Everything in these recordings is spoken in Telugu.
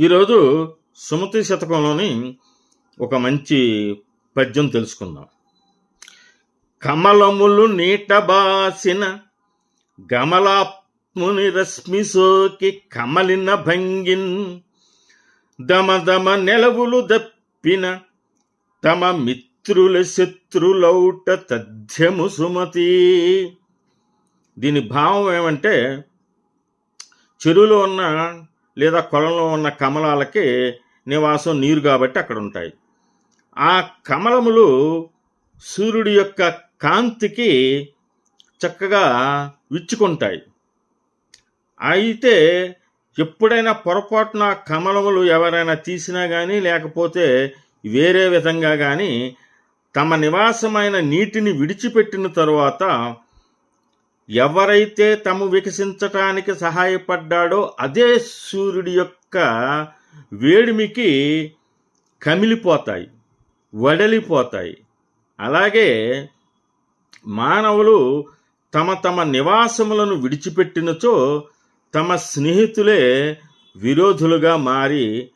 ఈరోజు సుమతి శతకంలోని ఒక మంచి పద్యం తెలుసుకుందాం. కమలములు నీటబాసిన గమలాత్ముని రశ్మి సోకి కమలిన భంగిన్ దమదమ నెలవులు దప్పిన తమ మిత్రుల శత్రులౌట తథ్యము సుమతి. దీని భావం ఏమంటే చెరువులో ఉన్న లేదా కొలంలో ఉన్న కమలాలకి నివాసం నీరు కాబట్టి అక్కడ ఉంటాయి. ఆ కమలములు సూర్యుడి యొక్క కాంతికి చక్కగా విచ్చుకుంటాయి. అయితే ఎప్పుడైనా పొరపాటున కమలములు ఎవరైనా తీసినా కానీ లేకపోతే వేరే విధంగా కానీ తమ నివాసమైన నీటిని విడిచిపెట్టిన తరువాత ఎవరైతే తము వికసించటానికి సహాయపడ్డాడో అదే సూర్యుడి యొక్క వేడిమికి కమిలిపోతాయి వడలిపోతాయి. అలాగే మానవులు తమ తమ నివాసములను విడిచిపెట్టినచో తమ స్నేహితులే విరోధులుగా మారి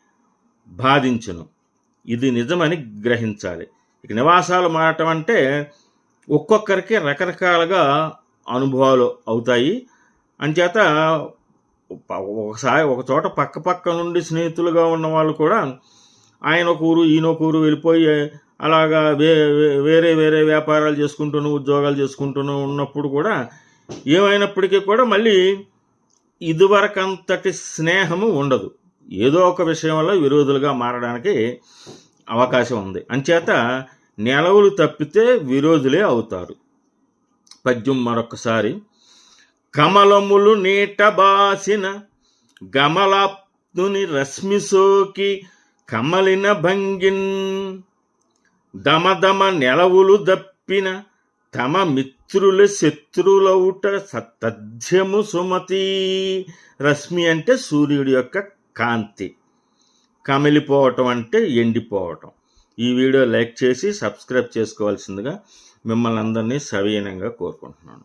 బాధించును. ఇది నిజమని గ్రహించాలి. ఇక నివాసాలు మారటం అంటే ఒక్కొక్కరికి రకరకాలుగా అనుభవాలు అవుతాయి. అంచేత ఒకసారి ఒక చోట పక్క పక్క నుండి స్నేహితులుగా ఉన్న వాళ్ళు కూడా ఆయన ఒక ఊరు ఈయన ఒక ఊరు వెళ్ళిపోయి అలాగా వే వే- వేరే వేరే వ్యాపారాలు చేసుకుంటూను ఉద్యోగాలు చేసుకుంటూను ఉన్నప్పుడు కూడా ఏమైనప్పటికీ కూడా మళ్ళీ ఇదివరకంతటి స్నేహము ఉండదు. ఏదో ఒక విషయంలో విరోధులుగా మారడానికి అవకాశం ఉంది. అంచేత నెలవులు తప్పితే విరోధులే అవుతారు. పద్యం మరొకసారి. కమలములు నీటబాసిన గమలాప్తుని రశ్మి సోకి కమలిన భంగిన్ దమదమ నెలవులు దప్పిన తమ మిత్రుల శత్రులౌట సతథ్యము సుమతి. రశ్మి అంటే సూర్యుడి యొక్క కాంతి. కమిలిపోవటం అంటే ఎండిపోవటం. ఈ వీడియో లైక్ చేసి సబ్స్క్రైబ్ చేసుకోవాల్సిందిగా మిమ్మల్ని అందరినీ సవీనంగా కోరుకుంటున్నాను.